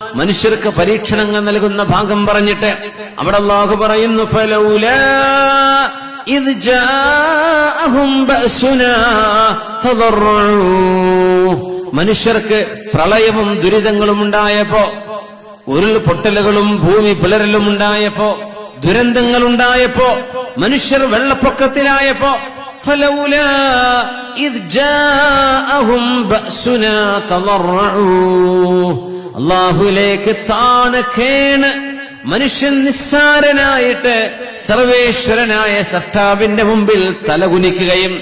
മനുഷ്യർക്ക് പരീക്ഷണങ്ങൾ നൽകുന്ന ഭാഗം പറഞ്ഞിട്ട് അവിടെ അള്ളാഹു പറയുന്നു ഫലൗലാ ഇത് മനുഷ്യർക്ക് പ്രളയവും ദുരിതങ്ങളും ഉണ്ടായപ്പോ ഉരുൾപൊട്ടലുകളും ഭൂമി പിളരലും ഉണ്ടായപ്പോ ദുരന്തങ്ങൾ ഉണ്ടായപ്പോ മനുഷ്യർ വെള്ളപ്പൊക്കത്തിലായപ്പോ ഫലൗലാ തദറഉ അള്ളാഹുലേക്ക് താണ് കേണ് മനുഷ്യൻ നിസ്സാരനായിട്ട് സർവേശ്വരനായ സഷ്ടാവിന്റെ മുമ്പിൽ തലകുനിക്കുകയും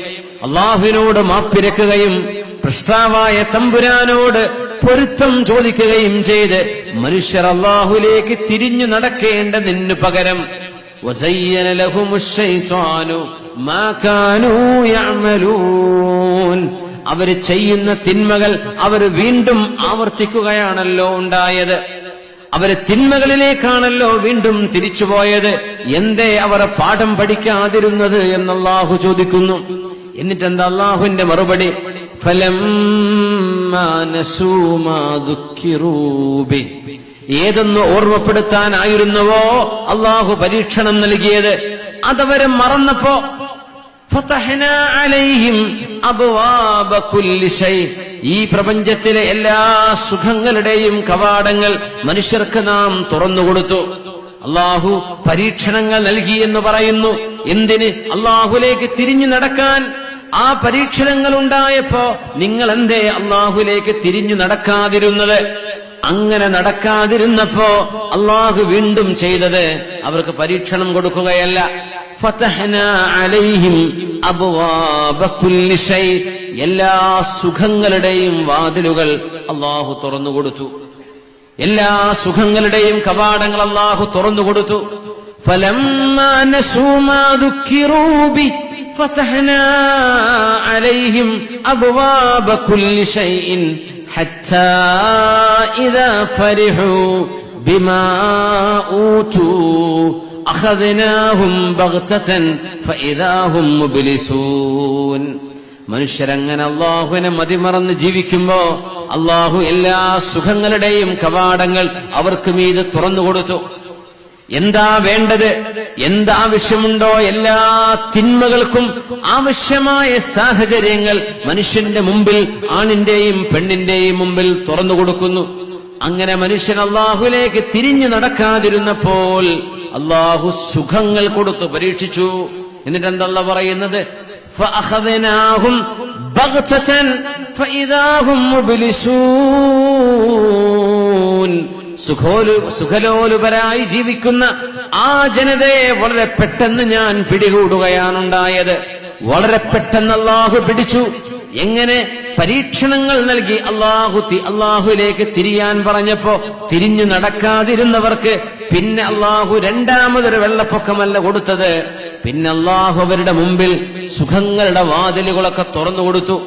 അള്ളാഹുവിനോട് മാപ്പിരക്കുകയും പൃഷ്ടാവായ തമ്പുരാനോട് പൊരുത്തം ചോദിക്കുകയും ചെയ്ത് മനുഷ്യർ അള്ളാഹുലേക്ക് തിരിഞ്ഞു നടക്കേണ്ടതിനു പകരം وزين لهم الشيطان ما كانوا يعملون അവർ ചെയ്യുന്ന തിന്മകൾ അവർ വീണ്ടും ആവർത്തിക്കുകയാണല്ലോ ഉണ്ടായത്. അവർ തിന്മകളിലേക്കാണല്ലോ വീണ്ടും തിരിച്ചുപോയത് എന്തേ അവർ പാഠം പഠിക്കാതിരുന്നത് എന്നല്ലാഹു ചോദിക്കുന്നു. എന്നിട്ട് എന്താ അള്ളാഹുവിന്റെ മറുപടി ഫലം ഏതൊന്ന് ഓർമ്മപ്പെടുത്താനായിരുന്നുവോ അള്ളാഹു പരീക്ഷണം നൽകിയത്? അതവരെ മറന്നപ്പോ ഈ പ്രപഞ്ചത്തിലെ എല്ലാ സുഖങ്ങളുടെയും കവാടങ്ങൾ മനുഷ്യർക്ക് നാം തുറന്നുകൊടുത്തു അള്ളാഹു പരീക്ഷണങ്ങൾ നൽകി എന്ന് പറയുന്നു. എന്തിന്? അള്ളാഹുലേക്ക് തിരിഞ്ഞു നടക്കാൻ. ആ പരീക്ഷണങ്ങൾ ഉണ്ടായപ്പോ നിങ്ങൾ എന്തേ അള്ളാഹുലേക്ക് തിരിഞ്ഞു നടക്കാതിരുന്നത്? അങ്ങനെ നടക്കാതിരുന്നപ്പോ അള്ളാഹു വീണ്ടും ചെയ്തത് അവർക്ക് പരീക്ഷണം കൊടുക്കുകയല്ല. ഫതഹ്നാ അലൈഹിം അബ്വാബ കുല്ലി ശൈ. എല്ലാ സുഖങ്ങളുടെയും വാതിലുകൾ അള്ളാഹു തുറന്നുകൊടുത്തു എല്ലാ സുഖങ്ങളുടെയും കവാടങ്ങൾ അള്ളാഹു തുറന്നുകൊടുത്തു فلما نسوا ما ذكروا به فتحنا عليهم أبواب كل شيء حتى إذا فرحوا بما أوتوا മനുഷ്യരങ്ങനെ അള്ളാഹുവിനെ മതിമറന്ന് ജീവിക്കുമ്പോ അള്ളാഹു എല്ലാ സുഖങ്ങളുടെയും കവാടങ്ങൾ അവർക്ക് മീത് തുറന്നു കൊടുത്തു. എന്താ വേണ്ടത്? എന്താവശ്യമുണ്ടോ എല്ലാ തിന്മകൾക്കും ആവശ്യമായ സാഹചര്യങ്ങൾ മനുഷ്യന്റെ മുമ്പിൽ ആണിന്റെയും പെണ്ണിന്റെയും മുമ്പിൽ തുറന്നു കൊടുക്കുന്നു. അങ്ങനെ മനുഷ്യൻ അള്ളാഹുലേക്ക് തിരിഞ്ഞു നടക്കാതിരുന്നപ്പോൾ അള്ളാഹു സുഖങ്ങൾ കൊടുത്തു പരീക്ഷിച്ചു. എന്നിട്ട് എന്തല്ല പറയുന്നത് സുഖലോലുപരായി ജീവിക്കുന്ന ആ ജനതയെ വളരെ പെട്ടെന്ന് ഞാൻ പിടികൂടുകയാണുണ്ടായത്. വളരെ പെട്ടെന്ന് അള്ളാഹു പിടിച്ചു. എങ്ങനെ പരീക്ഷണങ്ങൾ നൽകി അള്ളാഹു അള്ളാഹുലേക്ക് തിരിയാൻ പറഞ്ഞപ്പോ തിരിഞ്ഞു നടക്കാതിരുന്നവർക്ക് പിന്നെ അള്ളാഹു രണ്ടാമതൊരു വെള്ളപ്പൊക്കമല്ല കൊടുത്തത്. പിന്നെ അള്ളാഹു അവരുടെ മുമ്പിൽ സുഖങ്ങളുടെ വാതിലുകളൊക്കെ തുറന്നു കൊടുത്തു.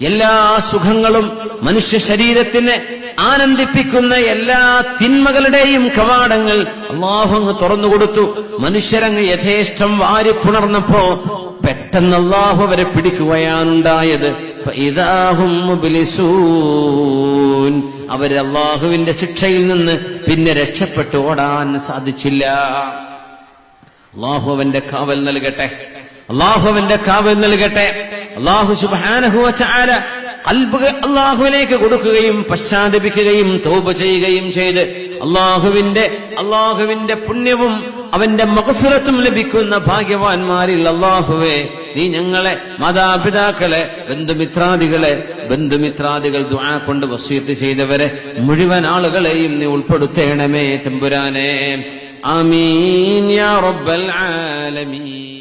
എല്ലാ സുഖങ്ങളും മനുഷ്യ ശരീരത്തിനെ ആനന്ദിപ്പിക്കുന്ന എല്ലാ തിന്മകളുടെയും കവാടങ്ങൾ അള്ളാഹു അങ്ങ് തുറന്നുകൊടുത്തു മനുഷ്യരങ്ങ് യഥേഷ്ടം വാരിപ്പുണർന്നപ്പോ പെട്ടെന്ന് അള്ളാഹു അവരെ പിടിക്കുകയാണുണ്ടായത്. അവരല്ലാഹുവിന്റെ ശിക്ഷയിൽ നിന്ന് പിന്നെ രക്ഷപ്പെട്ടു ഓടാൻ സാധിച്ചില്ല. അള്ളാഹു അവന്റെ കാവൽ നൽകട്ടെ. അള്ളാഹു അവന്റെ കാവൽ നൽകട്ടെ. അള്ളാഹു സുബാനഹുവ ചാല അള്ളാഹുവിലേക്ക് കൊടുക്കുകയും പശ്ചാത്തപിക്കുകയും തൗബ ചെയ്യുകയും ചെയ്ത് അള്ളാഹുവിന്റെ അള്ളാഹുവിന്റെ പുണ്യവും അവന്റെ മകഫിറത്തും ലഭിക്കുന്ന ഭാഗ്യവാന്മാരിൽ അള്ളാഹുവേ നീ ഞങ്ങളെ മാതാപിതാക്കളെ ബന്ധുമിത്രാദികളെ ബന്ധുമിത്രാദികൾ ദുആ കൊണ്ട് വസീത്ത് ചെയ്തവരെ മുഴുവൻ ആളുകളെയും നീ ഉൾപ്പെടുത്തേണമേ തമ്പുരാനെ. ആമീൻ യാ റബ്ബൽ ആലമീൻ.